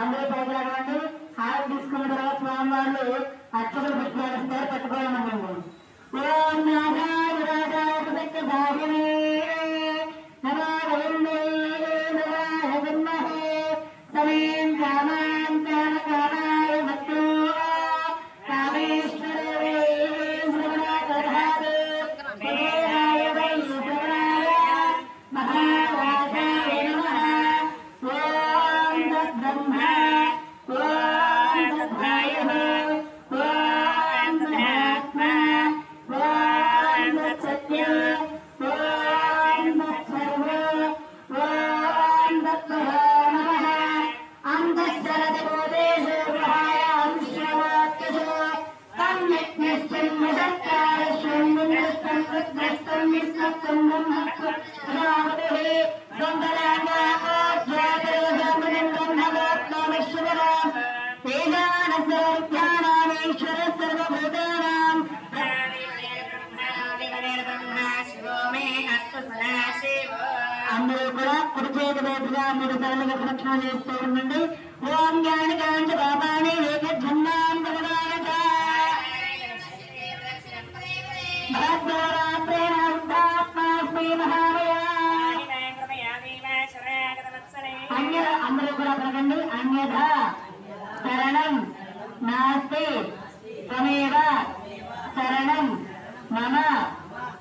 అందరూ ప్రజలు హారతి తీసుకున్న తర్వాత స్వామి వాళ్ళు అందరూ కూడా కుడి వైపుగా మూడు సార్లుగా ప్రదక్షిణ చేస్తూ ఉండండి ఓం జ్ఞాని కాంచ బాబాని ఏక జన్మాం అందరూ కూడా పలకండి అన్యథ శరణం నాస్తి త్వమేవ శరణం మమ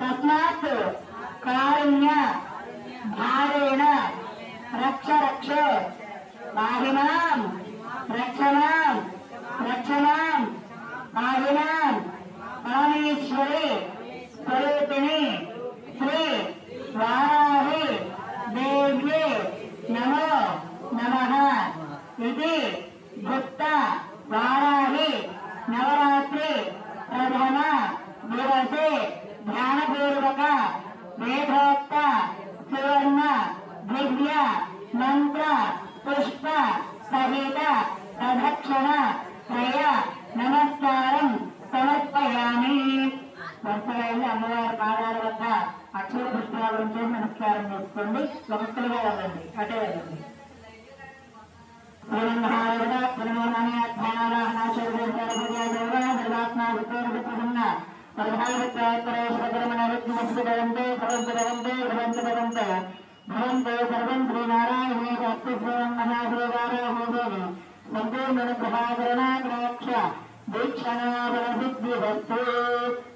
తస్మాత్ కారుణ్య భారేణ రక్ష రక్ష పాహిమాం రక్షమాం రక్షమాం మంత్ర పుష్ప సహిత ప్రదక్షిణ త్రయ నమస్కారం సమర్పయామి వరుసగా అమ్మవారి పాదాల వద్ద అక్షర పుష్పాలు ఉంటే నమస్కారం చేసుకోండి. ఒక్కొక్కరుగా వెళ్ళండి. అటే వెళ్ళండి. ప్రధాన भवन देवभवन श्रीनारायण भक्तिश्रवण महाश्रीवारा होदेव संपूर्ण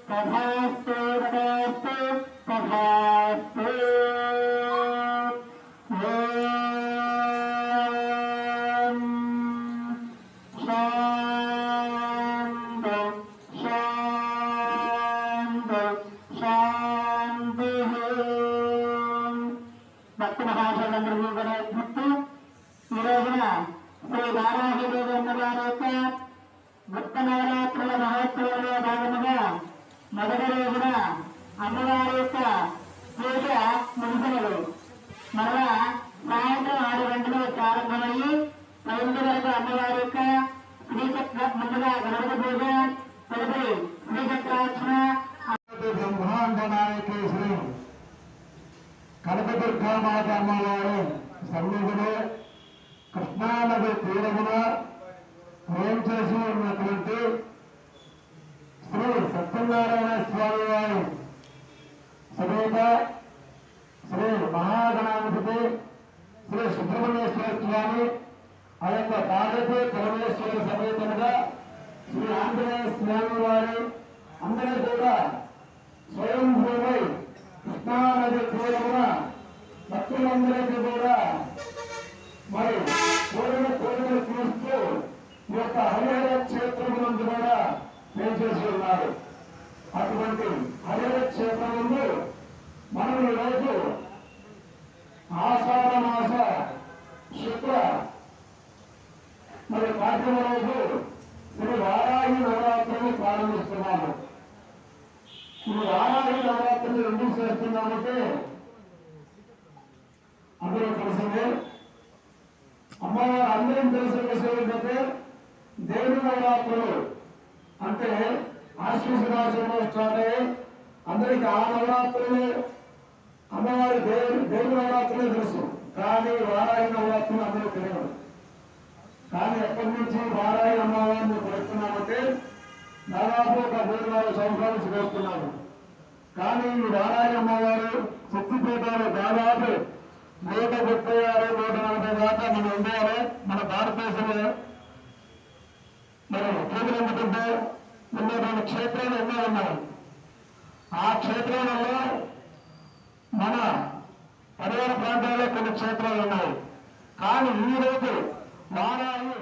तथास्तु तथास्तु तथास्तु మొదటి రోజున అమ్మవారి యొక్క పూజ ముగిసినది మరలా సాయంత్రం ఆరు గంటలు ప్రారంభమయ్యి పన్నెండు వరకు అమ్మవారి యొక్క శ్రీచక్ర ముందుగా గణపతి పూజ తదుపరి శ్రీచక్రార్చన బ్రహ్మాండనాయకేశ్వరి కనకదుర్గామాత అమ్మవారు సన్నిధిలో కృష్ణానది తీరమున ప్రేమ చేసి ఉన్నటువంటి సత్యనారాయణ స్వామి వారి. సమేత శ్రీ మహాగణాధిపతి శ్రీ సుబ్రహ్మణ్యేశ్వర స్వామి ఆ యొక్క పార్వతి పరమేశ్వర సమేతముగా శ్రీ ఆంజనేయ స్వామి వారి అందరూ కూడా స్వయంభూమై కృష్ణానది తీరమున భక్తులందరికీ కూడా మరి కోరిన కోరికలు తీస్తూ ఈ యొక్క హరిహర క్షేత్రం నుండి కూడా చేసి ఉన్నారు. అటువంటి అదే క్షేత్రముందు మనం ఈరోజు ఆషాఢ మాస శుక్ల మరి పాఠ్యం రోజు శ్రీ వారాహి నవరాత్రిని ప్రారంభిస్తున్నాము. శ్రీ వారాహి నవరాత్రిని ఎందుకు చేస్తున్నామంటే అందరూ తెలిసిందే అమ్మవారు అందరం తెలిసిన విషయం ఏంటంటే దేవుడి నవరాత్రులు అంటే ఆశ్వస స్టార్ట్ అయ్యి అందరికి ఆ నవరాత్రులు అమ్మవారి దేవుడు దేవుడు నవరాత్రులే తెలుసు. కానీ వారాయి నవరాత్రులు అందరూ తెలియదు. కానీ ఎప్పటి నుంచి వారాయి అమ్మవారిని పెడుతున్నామంటే దాదాపు ఒక మూడు నాలుగు సంవత్సరాల నుంచి వేస్తున్నాము కానీ ఈ వారాయి అమ్మవారు శక్తిపీఠాలు దాదాపు నూట ముప్పై ఆరు నూట నలభై దాకా మన ఇండియాలో మన భారతదేశంలో మనం ఎన్నో ఉన్నటువంటి క్షేత్రాలు ఎన్నో ఉన్నాయి? ఆ క్షేత్రాలలో మన పరివార ప్రాంతాల్లో కొన్ని క్షేత్రాలు ఉన్నాయి. కానీ ఈరోజు మారాయి